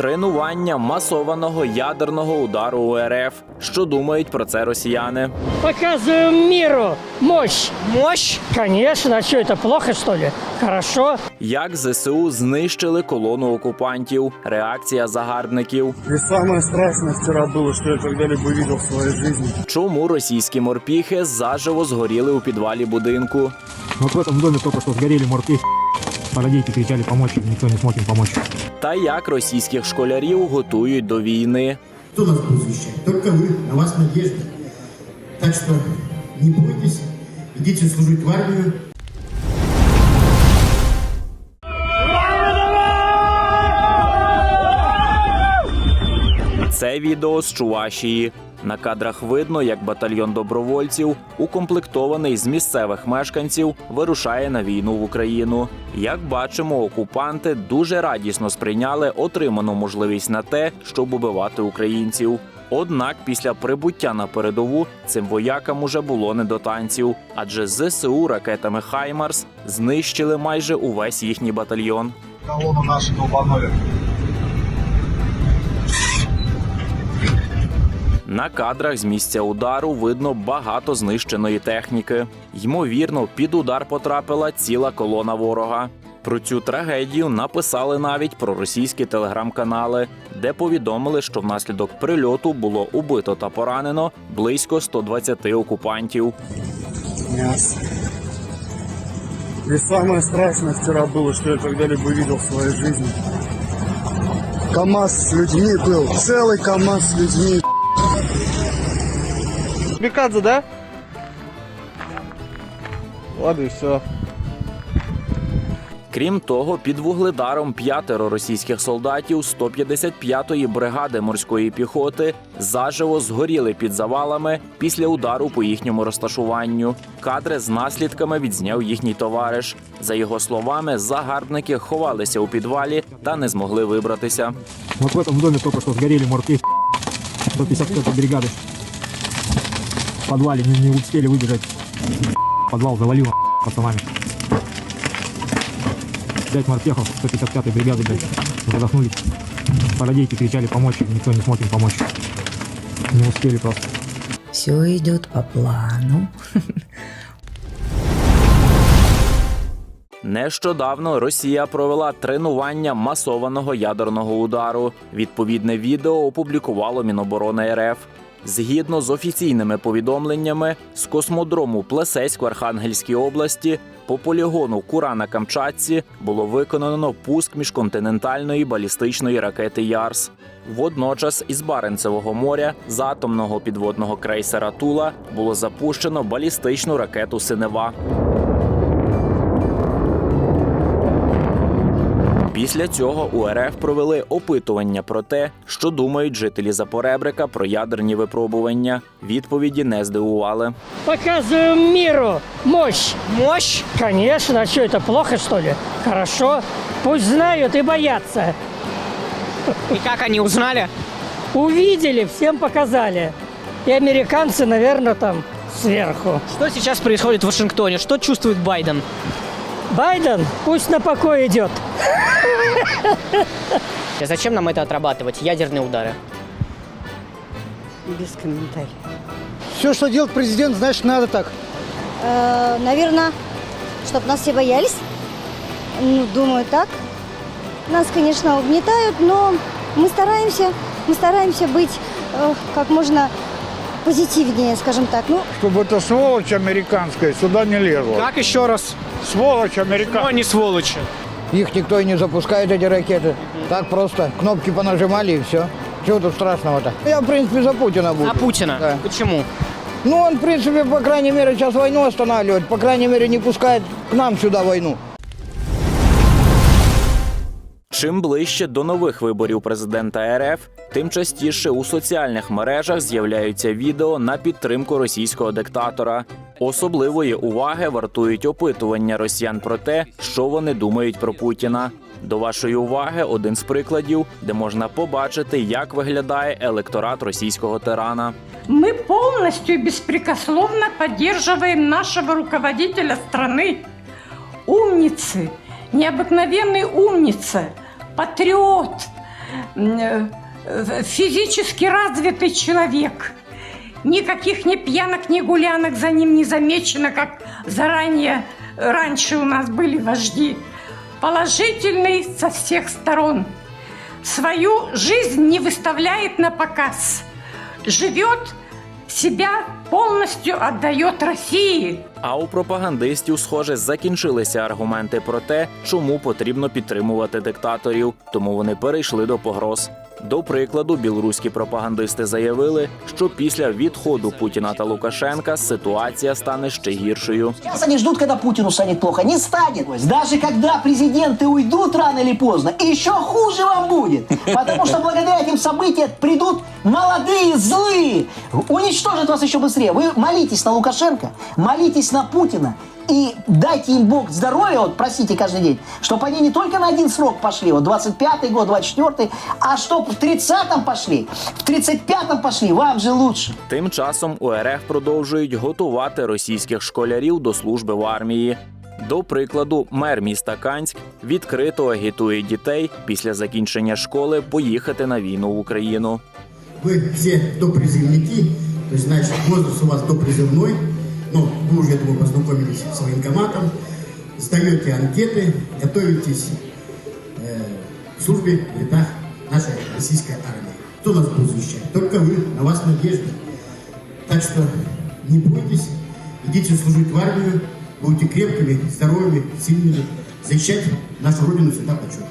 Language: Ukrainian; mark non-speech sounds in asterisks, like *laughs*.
Тренування масованого ядерного удару у РФ. Що думають про це росіяни? Показываем миру мощь. Мощь? Конечно, а что это плохо что ли? Хорошо. Як ЗСУ знищили колону окупантів? Реакція загарбників. И самое страшное вчера было, что я когда-либо видел в своей жизни. Чому російські морпіхи заживо згоріли у підвалі будинку? Вот в этом доме только что сгорели морпехи. Парадейки кричали помочь, никто не смог им помочь. Та як російських школярів готують до війни? Хто нас будет защищать? Только вы, на вас надіжда. Так що не бойтесь, идите служить в армію. Це відео з Чувашії. На кадрах видно, як батальйон добровольців, укомплектований з місцевих мешканців, вирушає на війну в Україну. Як бачимо, окупанти дуже радісно сприйняли отриману можливість на те, щоб убивати українців. Однак після прибуття на передову цим воякам уже було не до танців, адже ЗСУ ракетами Хаймарс знищили майже увесь їхній батальйон. Колонну нашу долбанули. На кадрах з місця удару видно багато знищеної техніки. Ймовірно, під удар потрапила ціла колона ворога. Про цю трагедію написали навіть про російські телеграм-канали, де повідомили, що внаслідок прильоту було убито та поранено близько 120 окупантів. Мясо. И самое страшное вчера было, что я когда-либо видел в своей жизни. КамАЗ с людьми был. Целый КамАЗ с людьми. Бекадзе, да? Ладно, и все. Крім того, під вугледаром п'ятеро російських солдатів 155-ї бригади морської піхоти заживо згоріли під завалами після удару по їхньому розташуванню. Кадри з наслідками відзняв їхній товариш. За його словами, загарбники ховалися у підвалі та не змогли вибратися. Вот в этом доме только что сгорели морпехи 155 бригады. В подвале не, не успели выбежать. Подвал завалило пацанами. Пять морпехов 155 бригады, блядь, задохнулись. Парадейки кричали помочь, никто не смог им помочь. Не успели просто. Все идет по плану. *laughs* Нещодавно Росія провела тренування масованого ядерного удару. Відповідне відео опублікувало Міноборони РФ. Згідно з офіційними повідомленнями, з космодрому Плесеськ в Архангельській області по полігону Кура на Камчатці було виконано пуск міжконтинентальної балістичної ракети Ярс. Водночас із Баренцевого моря з атомного підводного крейсера Тула було запущено балістичну ракету Синева. Після цього у РФ провели опитування про те, що думають жителі Запоребрика про ядерні випробування. Відповіді не здивували. Показываем миру мощь. Мощь? Конечно, а что это плохо что ли? Хорошо. Пусть знают и боятся. И как они узнали? Увидели, всем показали. И американцы, наверное, там сверху. Что сейчас происходит в Вашингтоне? Что чувствует Байден? Байден пусть на покой идет. *laughs* Зачем нам это отрабатывать? Ядерные удары. Без комментариев. Все, что делает президент, значит, надо так. наверное, чтобы нас все боялись. Ну, думаю, так. Нас, конечно, угнетают, но мы стараемся, мы стараемся быть э, как можно позитивнее, скажем так. Ну, Чтобы эта сволочь американская сюда не лезла. Как еще раз? Сволочь американская. они сволочи. Их никто и не запускает, эти ракеты. Так просто. Кнопки понажимали и все. Чего тут страшного-то? Я, в принципе, за Путина буду. А Путина? Да. Почему? Ну, он, в принципе, по крайней мере, сейчас войну останавливает. По крайней мере, не пускает к нам сюда войну. Чим ближче до нових виборів президента РФ, тим частіше у соціальних мережах з'являються відео на підтримку російського диктатора. Особливої уваги вартують опитування росіян про те, що вони думають про Путіна. До вашої уваги один з прикладів, де можна побачити, як виглядає електорат російського тирана. Мы полностью и беспрекословно поддерживаем нашего руководителя страны. Умницы, необыкновенный умница, патриот, м, э, физически развитый человек. Никаких ни пьянок, ни гулянок за ним не замечено, как заранее э, раньше у нас были вожди. Положительный со всех сторон. Свою жизнь не выставляет на показ. Живет себя полностью отдает России. А у пропагандистів, схоже, закінчилися аргументи про те, чому потрібно підтримувати диктаторів, тому вони перейшли до погроз. До прикладу, білоруські пропагандисти заявили, що після відходу Путіна та Лукашенка ситуація стане ще гіршою. Сейчас они ждут, когда Путину станет плохо. Не станет. Даже когда президенты уйдут рано или поздно, еще хуже вам будет. Потому что благодаря этим событиям придут молодые, злые. Уничтожат вас еще быстрее. Вы молитесь на Лукашенко, молитесь на Путина. И дайте им Бог здоровья, вот просите каждый день, чтобы они не только на один срок пошли, вот 25-й год, 24-й, а чтобы в 30-м пошли, в 35-м пошли, вам же лучше. Тим часом у РФ продовжують готувати російських школярів до служби в армії. До прикладу, мер міста Канськ відкрито агітує дітей після закінчення школи поїхати на війну в Україну. Вы все допризывники, то есть, значит, возраст у вас допризывной, но вы уже, я думаю, познакомились с военкоматом, сдаете анкеты, готовитесь э, к службе в рядах нашей российской армии. Кто нас будет защищать? Только вы, на вас надежда. Так что не бойтесь, идите служить в армию, будьте крепкими, здоровыми, сильными, защищать нашу Родину всегда почет.